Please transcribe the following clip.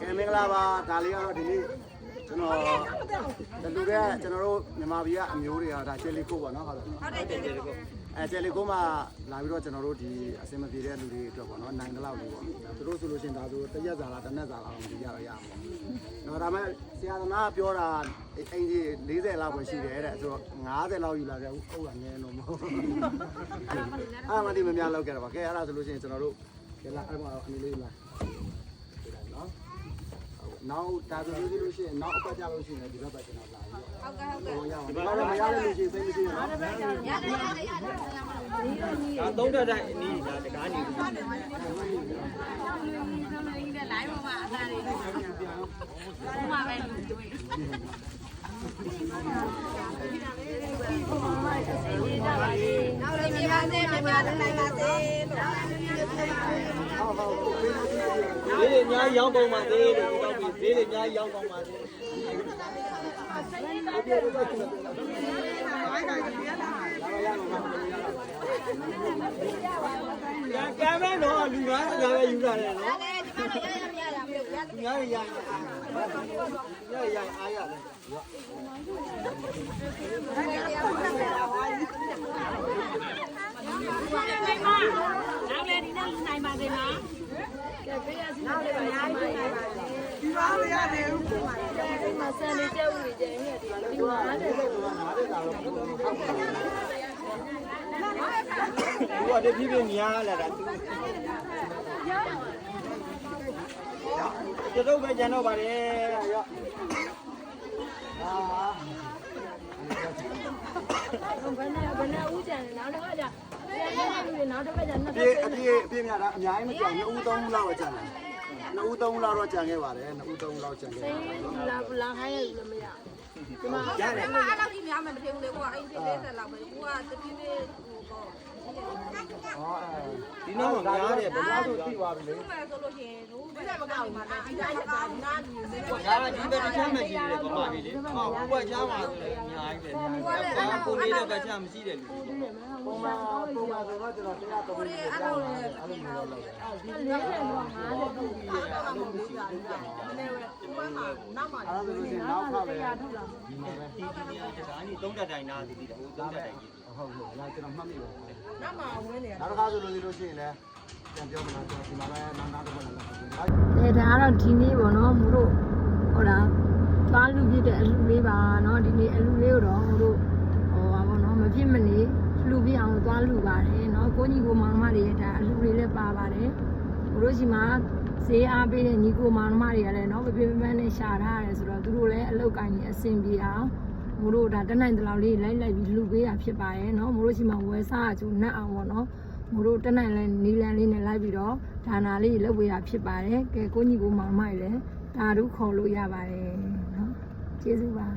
ကဲမင်္ဂလာပါဒါလေးကတော့ဒီနေ့ကျွန်တော်တလူတဲ့ကျွန်တော်တို့မြန်မာပြည်ကအမျိုးတွေကဒါချယ်လီကိုပေါ့နော်ဟုတ်လားဟုတ်တယ်ချယ်လီကိုအဲချယ်လီကိုမှာလာပြီးတော့ကျွန်တော်တို့ဒီအစင်မပြေတဲ့လူတွေအတွက်ပေါ့နော်နိုင်တဲ့လောက်လေးပေါ့သူတို့ဆိုလို့ရှိရင်ဒါဆိုတရက်စာလားတစ်နက်စာလားမသိကြတော့ရမှာနော်ဒါမဲ့ဆရာသမားပြောတာအင်ကြီး40လောက်ပဲရှိတယ်တဲ့ဆိုတော့50လောက်ယူလာခဲ့ဟုတ်လားငယ်လို့မဟုတ်အာမတိမများလောက်ခဲ့တော့ပါကဲအဲ့ဒါဆိုလို့ရှိရင်ကျွန်တော်တို့ကဲလာအဲ့မှာအနေလေးလာနော် နောက်ဒါဆိုလို့လို့ရှိရင်နောက်အပတ်ကြလို့ရှိရင်ဒီဘက်ပဲကျွန်တော်လာပြီးတော့ဟုတ်ကဲ့ဟုတ်ကဲ့ဒီဘက်ကတော့မရတဲ့လူရှိစိတ်မရှိဘူးနော်ရတယ်ရတယ်ရတယ်ဒါသုံးတက်တဲ့အနည်းဒါတကားနေပြီလိုင်းပေါ်မှာအသားတွေဘာမှပဲလူတွေနောက်လည်းပြပါစေပြပါစေနိုင်ပါစေဟုတ်ဟုတ်ကိုပေးလို့ရှိရင်ဈေးတွေအများကြီးရောင်းကုန်ပါသေးတယ်ဒီတော့ပြီ ဈေးတွေအများကြီးရောင်းကုန်ပါသေးကိုပြေတော့ကျွန်တော်လာပါရအောင်ပါရကမ်းမဲတော့လူငါးစကားပဲယူလာတယ်နော်အဲ့ဒီမှာရရရရမလို့ရလူငါးရရရရရအားရတယ်နောက်လည်းဒီနေ့လူနိုင်ပါစေနော်ကဲပေးရစီနောက်လည်းအများကြီးနိုင်ပါစေ ဒီပါမရသေးဘူးဒီမှာဆန်နေကြဦးနေကြနေတယ်ဒီမှာတဲ့သူကတဖြည်းဖြည်းများလာတာသူတို့ပဲကျန်တော့ပါတယ်ရောဘယ်နဲ့ဘယ်နဲ့ဦးကြံနောက်တစ်ခါကျနောက်တစ်ခါကျနှစ်ပြေအပြေအပြေများတာအများကြီးမကြံဘူး2ဦး3ဦးလောက်ပဲကြံတယ် 2ဦး3ဦးလောက်တော့ကြံခဲ့ပါတယ်2ဦး3ဦးလောက်ကြံခဲ့ပါတယ် လာလာခိုင်းရလို့မရဒီမှာရတယ်အဲ့လောက်ကြီးများမှမဖြစ်ဘူးလေကွာအိမ်ဖြစ်40လောက်ပဲကိုကတပြင်းပြင်းဟိုပေါ့ဟောအဲဒီနောက်မှာများတယ်ဗမာဆိုတို့သိသွားပြီလေဘယ်ဆိုလို့ရှိရင်တို့ဘယ်မကောက်မှာလဲဒီကမကောက်နားနေစေဒါကဒီဘက်တစ်ချမ်းမရှိတယ်ဗမာပြည်လေဟောဘွက်ချမ်းပါဆိုလည်းအများကြီးပဲဒါကိုနေတဲ့ဘက်ချမ်းမရှိတယ်လူပုံမှန်ပုံမှန်ဆိုတော့ ကျွန်တော်တရားတော်ကိုရီအဲ့လိုလေပြင်ပါလို့လေးတယ်တော့50တူပြီအဲ့တော့မှမလို့ပြတာနည်းနည်းပဲကိုကမှနောက်မှအဲ့ဒါဆိုလို့ရှိရင်နောက်ခါပဲထုတ်လာဒီမှာပဲဒီဒီဒါကြီးသုံးတက်တိုင်နာသည်ဒီတော့သုံးတက်တိုင်ကြီးဟုတ်ဟုတ်လာကျွန်တော်မှတ်မိပါနောက်မှဝင်နေရနောက်တစ်ခါဆိုလို့လို့ရှိရင်လည်းပြန်ပြောမလားကျွန်တော်ဒီမှာပဲနောက်နောက်တစ်ခါလည်းလာပြန်ပါအဲဒါကတော့ဒီနေ့ပေါ့နော်မတို့ဟိုလားသွားလူပြတဲ့အလူလေးပါနော်ဒီနေ့အလူလေးကိုတော့မတို့ဟိုပါပေါ့နော်မဖြစ်မနေလူပြအောင် သွားလူပါတယ်နော်ကိုကြီးကိုမောင်မတွေဒါအလူလေးလည်းပါပါတယ်မတို့ရှိမှာဈေးအားပေးတဲ့ညီကိုမောင်မတွေကလည်းနော်ပြပြပန်းနဲ့ရှာထားရတယ်ဆိုတော့သူတို့လည်းအလုတ်ကိုင်းနေအဆင်ပြေအောင်မတို့ဒါတက်နိုင်တလောက်လေးလိုက်လိုက်ပြီးလူပေးတာဖြစ်ပါရဲ့နော်မတို့ရှိမှာဝယ်စားအကျိုးနှက်အောင်ပေါ့နော် မို့တို့တက်နိုင်လဲနီလန်လေးနဲ့လိုက်ပြီးတော့ဒါနာလေးလုပ်ပေးရဖြစ်ပါတယ်ကဲကိုညီကိုမောင်မိုက်လဲဒါတို့ခေါ်လို့ရပါတယ်เนาะကျေးဇူးပါ